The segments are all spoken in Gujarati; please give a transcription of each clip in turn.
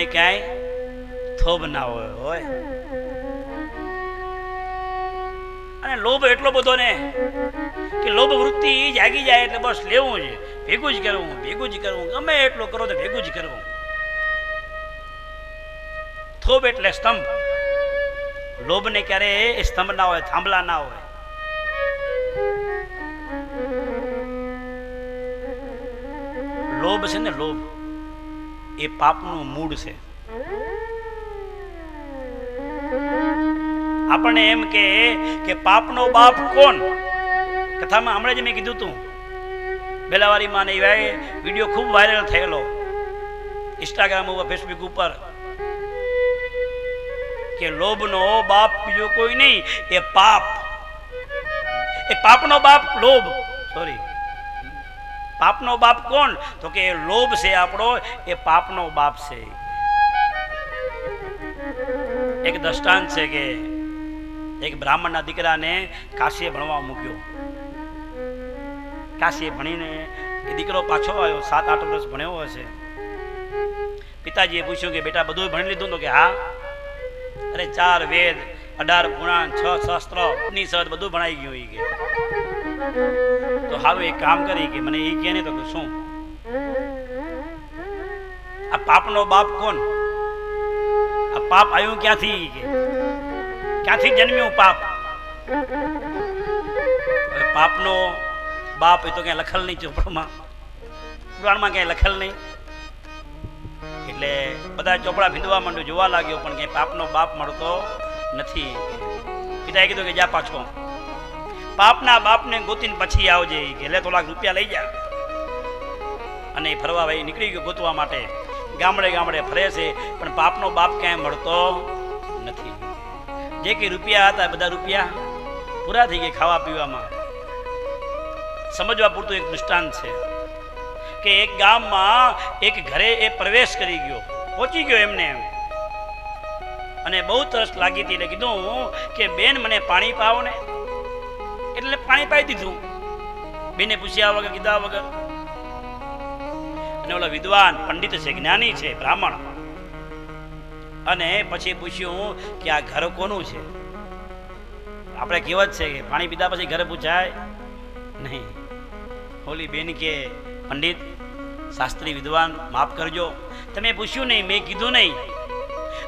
લોભને ક્યાંય થોભ ના હોય હોય. અને લોભ એટલો બધો ને કે લોભ વૃત્તિ જાગી જાય એટલે બસ લેવું છે ભેગું જ કરવું, ભેગું જ કરવું. ગમે એટલું કરો તો ભેગું જ કરવું. થોભ એટલે સ્તંભ. લોભને ક્યારે એ સ્તંભ ના હોય, થાંભલા ના હોય. લોભ છે ને લોભ. એ પાપનું મૂળ છે. આપણને એમ કે કે પાપનો બાપ કોણ? કથામાં હમણાં જ મેં કીધું તું. બેલાવારીમાં ને એવા વીડિયો ખૂબ વાયરલ થયેલો. ઇન્સ્ટાગ્રામ ઉપર ફેસબુક ઉપર. કે લોભનો બાપ બીજો કોઈ નહીં, એ પાપ. એ પાપનો બાપ લોભ. સોરી પાપનો બાપ કોણ? તો કે એ લોભ છે આપણો, એ પાપનો બાપ છે. એક દ્રષ્ટાંત છે કે એક બ્રાહ્મણના દીકરાને કાશીએ ભણવા મૂક્યો. કાશીએ ભણીને એ દીકરો પાછો આવ્યો, સાત, આઠ વર્ષ ભણ્યો હશે પિતાજીએ પૂછ્યું કે, બેટા બધું ભણી લીધું? તો કે, હા. અરે, ચાર વેદ, અઢાર પુરાણ, છ શસ્ત્ર, ઉપનિષદ બધું ભણાઈ ગયું એ કે. તો હારું એક કામ કરી કે મને એ કહે ને તો શું? આ પાપનો બાપ કોણ? આ પાપ આવ્યું ક્યાંથી ક્યાંથી જન્મ્યું પાપ? પાપનો બાપ એ તો ક્યાંય લખેલ નહીં ચોપડામાં. પુરાણમાં ક્યાંય લખેલ નહીં. એટલે બધા ચોપડા ભીંદવા માંડ્યું, જોવા લાગ્યો, પણ ક્યાંય પાપનો બાપ મળતો નથી. પિતાએ કીધું કે જા પાછો. પાપના બાપને ગોતીને પછી આવજે ઈ કે. લે થોડાક રૂપિયા લઈ જા. અને ફરવા ભાઈ નીકળી ગયો ગોતવા માટે. ગામડે ગામડે ફરે છે, પણ પાપનો બાપ ક્યાંય મળતો નથી. જે કંઈ રૂપિયા હતા બધા રૂપિયા પૂરા થઈ ગયા ખાવા પીવામાં. સમજવા પૂરતું એક દૃષ્ટાંત છે કે એક ગામમાં એક ઘરે એ પ્રવેશ કરી ગયો. પહોંચી ગયો એમને એમ. અને બહુ તરસ લાગી હતી એટલે કીધું કે, બેન, મને પાણી પાવો ને એટલે પાણી પાઈ દીધું. બેને પૂછ્યા વગર, કીધા વગર? અને ઓલા વિદ્વાન પંડિત છે, જ્ઞાની છે, બ્રાહ્મણ. અને પછી પૂછ્યું કે આ ઘર કોનું છે? આપણે કહેવત છે કે પાણી પીધા પછી ઘરે પૂછાય? નહીં. ઓલી બેન કે, પંડિત, શાસ્ત્રી વિદ્વાન, માફ કરજો. તમે પૂછ્યું નહીં, મેં કીધું નહીં.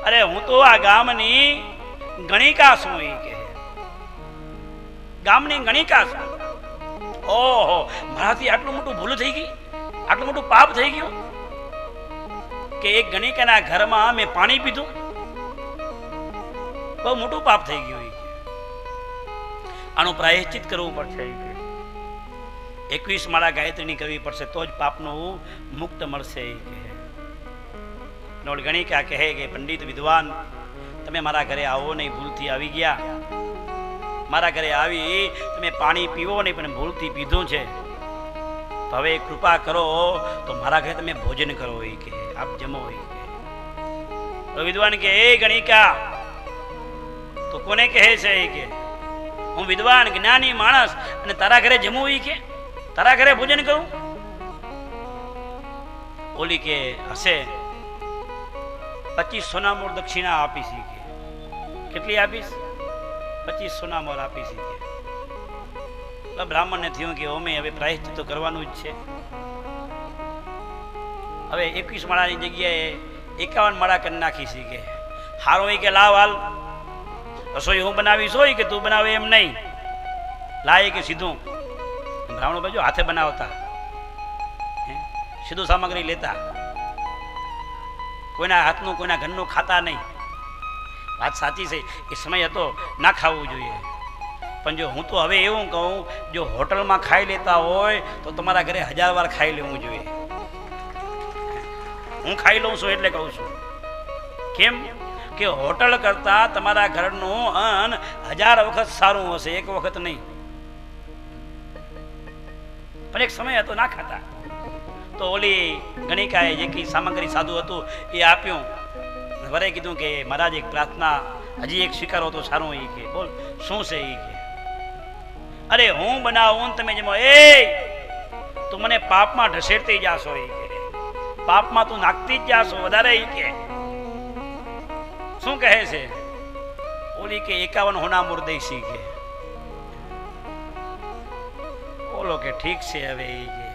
અરે હું તો આ ગામની ગણિકા છું, એ કે. ગામની ગણિકા છું. ઓહો, મારાથી આટલું મોટું ભૂલ થઈ ગઈ? આટલું મોટું પાપ થઈ ગયું? કે એક ગણિકાના ઘરમાં મેં પાણી પીધું? બહુ મોટું પાપ થઈ ગયું આનું પ્રાયશ્ચિત કરવું પડશે એકવીસ માળા ગાયત્રીની કરવી પડશે, તો જ પાપનું મુક્ત મળશે ઈ ગણિકા કહે કે, પંડિત વિદ્વાન, તમે મારા ઘરે આવો નહીં, ભૂલથી આવી ગયા. મારા ઘરે આવી, તમે પાણી પીવો નહીં, પણ ભૂલથી પીધું છે. તો હવે કૃપા કરો, તો મારા ઘરે તમે ભોજન કરો, એ કે, આપ જમો, એ તો વિદ્વાન કે, એ ગણિકા, તો કોને કહે છે, એ કે? હું વિદ્વાન, જ્ઞાની માણસ, અને તારા ઘરે જમવું એ કે? તારા ઘરે ભોજન કરું? ઓલી કે, હશે. પચીસ સોના મૂળ દક્ષિણા આપીશ ઈ કે. કેટલી આપીશ? પચીસ સોના મોર આપી છે બ્રાહ્મણને થયું કે અમે હવે પ્રાયશ્ચિત તો કરવાનું જ છે. હવે એકવીસ માળાની જગ્યાએ એકાવન માળા કરી નાખી છે કે, હારો એ કે લાવ હાલ. રસોઈ હું બનાવીશ હોય કે તું બનાવે એમ નહીં. લાય કે સીધું. બ્રાહ્મણો બાજુ હાથે બનાવતા. સીધું સામગ્રી લેતા. કોઈના હાથનું, કોઈના ઘરનું ખાતા નહીં. વાત સાચી છે, એ સમય હતો ના ખાવું જોઈએ. પણ જો હું તો હવે એવું કહું, જો હોટલમાં ખાઈ લેતા હોય, તો તમારા ઘરે હજાર વાર ખાઈ લેવું જોઈએ. હું ખાઈ લઉં છું એટલે કહું છું. કેમ? કે હોટલ કરતાં તમારા ઘરનું અન્ન હજાર વખત સારું હશે, એક વખત નહીં. પણ એક સમય હતો ના ખાતા. તો ઓલી ગણિકાએ જે કંઈ સામગ્રી સાદું હતું, એ આપ્યું. વરે કીધું કે, મહારાજ, એક પ્રાર્થના, હજી એક સ્વીકારો તો સારું એ કે. બોલ, શું છે એ કે? અરે, હું બનાવું તમે જેમાં. એ, તું મને પાપમાં ઢસેડતી જાશો એ કે. પાપમાં તું નાખતી જ જાશો, વધારે એ કે. શું કહે છે? ઓલી કે, એકાવન હોના મુર્દેશી કે. ઓલો કે, ઠીક છે હવે એ કે.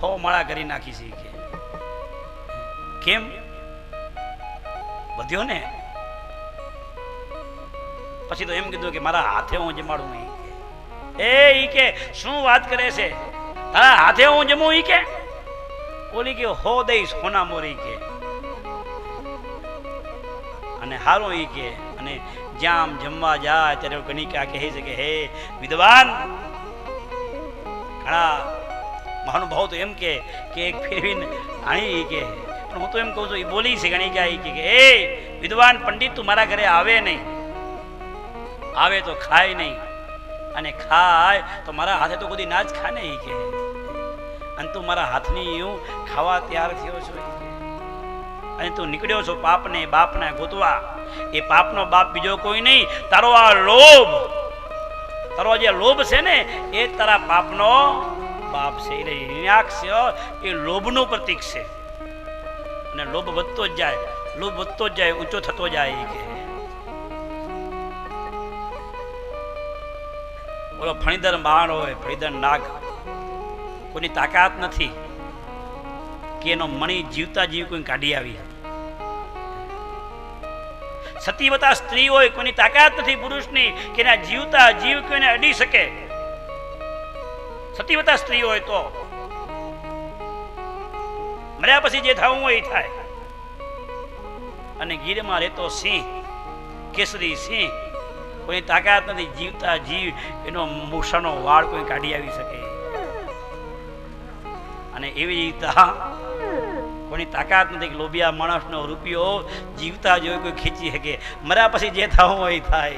હો, માળા કરી નાખી છે કે. કેમ? વધ્યો ને? પછી તો એમ કીધું કે મારા હાથે હું જમાડું એ એ કે, શું વાત કરે છે? તારા હાથે હું જમું ઈ કે? ઓલી કે, હો દઈશ હોના મોરી કે. અને હારું ઈ કે, અને જ્યાં જમવા જાય ત્યારે ગણિકા કહે છે કે, હે વિદ્વાન! ઘણા મહાનુભાવ તો એમ કે એક ફેરવીને આણી કે. પણ હું તો એમ કહું છું, એ બોલી છે ગણિકા ઈ કે એ, વિદ્વાન પંડિત, તું મારા ઘરે આવે નહીં. આવે તો ખાય નહીં. અને ખાય તો મારા હાથે તો કોઈ ના જ ખા ને કે. અને તું મારા હાથની હું ખાવા તૈયાર થયો છો અને તું નીકળ્યો છો પાપને, બાપને ગોતવા. એ પાપનો બાપ બીજો કોઈ નહીં. તારો આ લોભ, તારો જે લોભ છે ને, એ તારા પાપનો બાપ છે. એટલે હિરણ્યાક્ષ એ લોભનું પ્રતીક છે. અને લોભ વધતો જ જાય. લોભ વધતો જ જાય, ઊંચો થતો જાય કે. ઓલો ફણીદર માણ હોય ફણીદર નાગ કોઈની તાકાત નથી કે એનો મણી જીવતા જીવ કોઈ કાઢી આવી સતીવતા સ્ત્રી હોય, કોઈની તાકાત નથી પુરુષની કે એના જીવતા જીવ કોઈને અડી શકે. સતીવતા સ્ત્રી હોય તો મર્યા પછી જે થવું એ થાય. અને ગીરમાં રહેતો સિંહ, કેસરી સિંહ, કોઈ તાકાત નથી, જીવતા જીવ, એનો મૂસાનો વાળ કોઈ કાઢી આવી શકે. અને એવી રીતના કોની તાકાત નથી કે લોભિયા માણસનો રૂપિયો જીવતા જોઈ કોઈ ખીચી શકે. મર્યા પછી જે થવું હોય થાય.